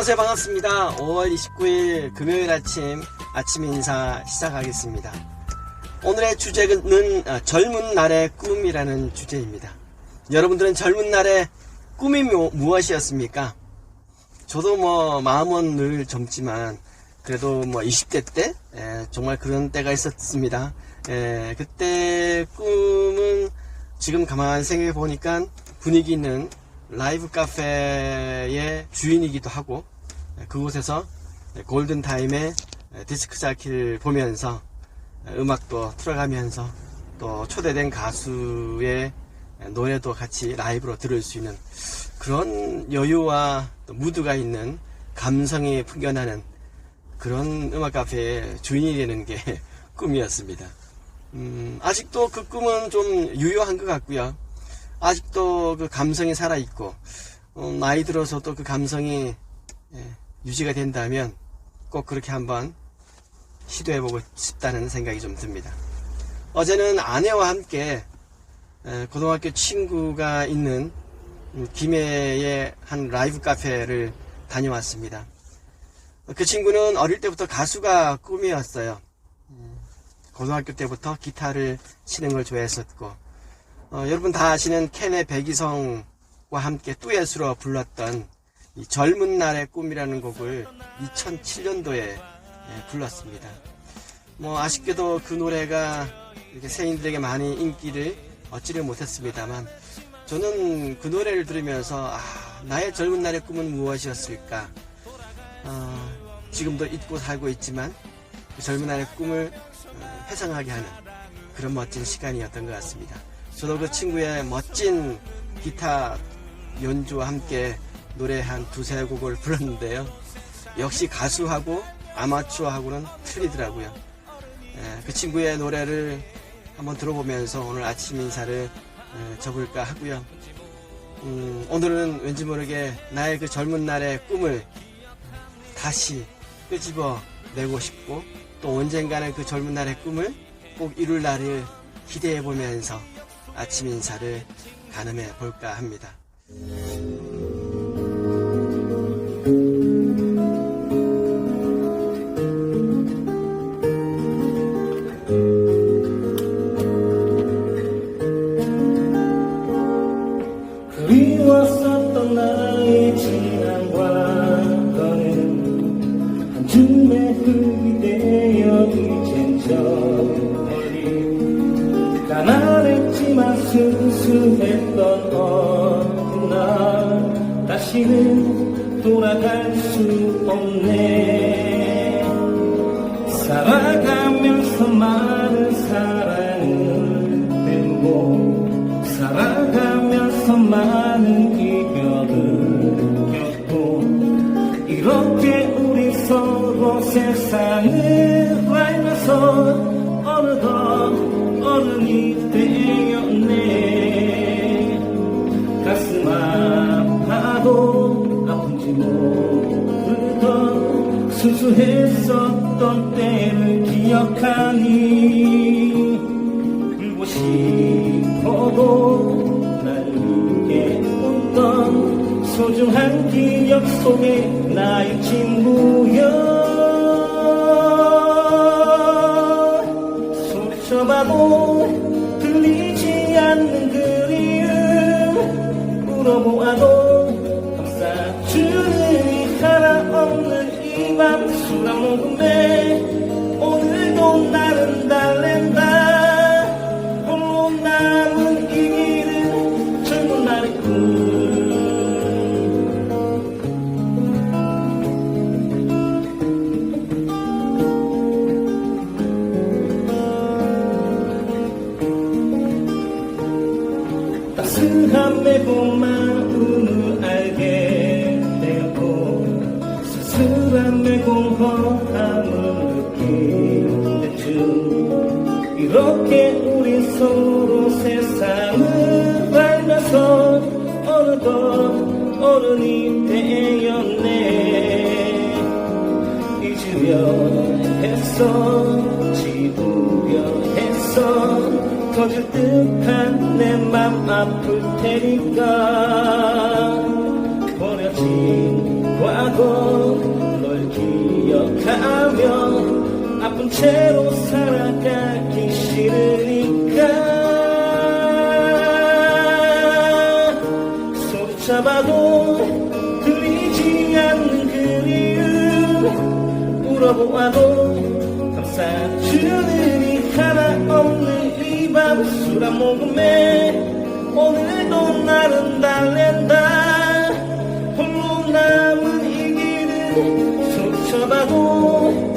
안녕하세요. 반갑습니다. 5월 29일 금요일 아침 아침 인사 시작하겠습니다. 오늘의 주제는 어, 젊은 날의 꿈이라는 주제입니다. 여러분들은 젊은 날의 꿈이 무- 무엇이었습니까? 저도 뭐 마음은 늘 젊지만 그래도 뭐 20대 때 에, 정말 그런 때가 있었습니다. 에, 그때 꿈은 지금 가만히 생각해 보니까 분위기 있는 라이브 카페의 주인이기도 하고 에, 그곳에서 골든 타임의 디스크 자키를 보면서 음악도 틀어가면서 또 초대된 가수의 노래도 같이 라이브로 들을 수 있는 그런 여유와 또 무드가 있는 감성이 풍겨나는 그런 음악 카페의 주인이 되는 게 꿈이었습니다. 음, 아직도 그 꿈은 좀 유효한 것 같고요. 아직도 그 감성이 살아있고, 어, 나이 들어서도 그 감성이 예, 유지가 된다면 꼭 그렇게 한번 시도해보고 싶다는 생각이 좀 듭니다. 어제는 아내와 함께 에, 고등학교 친구가 있는 음, 김해의 한 라이브 카페를 다녀왔습니다. 그 친구는 어릴 때부터 가수가 꿈이었어요. 음, 고등학교 때부터 기타를 치는 걸 좋아했었고, 어, 여러분 다 아시는 캔의 백이성과 함께 듀엣으로 불렀던 이 젊은 날의 꿈이라는 곡을 2007년도에 불렀습니다. 뭐 아쉽게도 그 노래가 이렇게 세인들에게 많이 인기를 얻지를 못했습니다만 저는 그 노래를 들으면서 아, 나의 젊은 날의 꿈은 무엇이었을까? 어, 지금도 잊고 살고 있지만 그 젊은 날의 꿈을 어, 회상하게 하는 그런 멋진 시간이었던 것 같습니다. 저도 그 친구의 멋진 기타 연주와 함께 노래 한 두세 곡을 불렀는데요. 역시 가수하고 아마추어하고는 틀리더라고요. 에, 그 친구의 노래를 한번 들어보면서 오늘 아침 인사를 에, 접을까 하고요. 음, 오늘은 왠지 모르게 나의 그 젊은 날의 꿈을 다시 끄집어 내고 싶고 또 언젠가는 그 젊은 날의 꿈을 꼭 이룰 날을 기대해 보면서 아침 인사를 가늠해 볼까 합니다. 그리웠었던 나의 지난 과거는 한 줌의 흙이 되어 이젠 저 다시는 돌아갈 수 없네. 살아가면서 많은 사랑을 배우고 살아가면서 많은 이별을 겪고 이렇게 우리 서로 세상을 모르던 순수했었던 때를 기억하니 울고 싶어도 나를 웃던 소중한 기억 속에 나의 친구여 소리쳐봐도 들리지 않는 그리움 물어보아도 밤술한 모금에 오늘도 나는 달랜다. 홀로 남은 이 길은 젊은 날의 꿈 따스한 매콤 마음을 알게 쓸쓸한 매콤함을 느낄 때쯤 이렇게 우리 서로 세상을 알면서 어느덧 어른이 되었네. 잊으려 했어 지우려 했어. 터질 듯한 내 맘 아플 테니까. 버려진 와도 채로 살아가기 싫으니까. 소리 잡아도 들리지 않는 그리움 울어보아도 감싸주는 이 하나 없는 이밤 술한 모금에 오늘도 나는 달랜다. 홀로 남은 이 길은 소리쳐봐도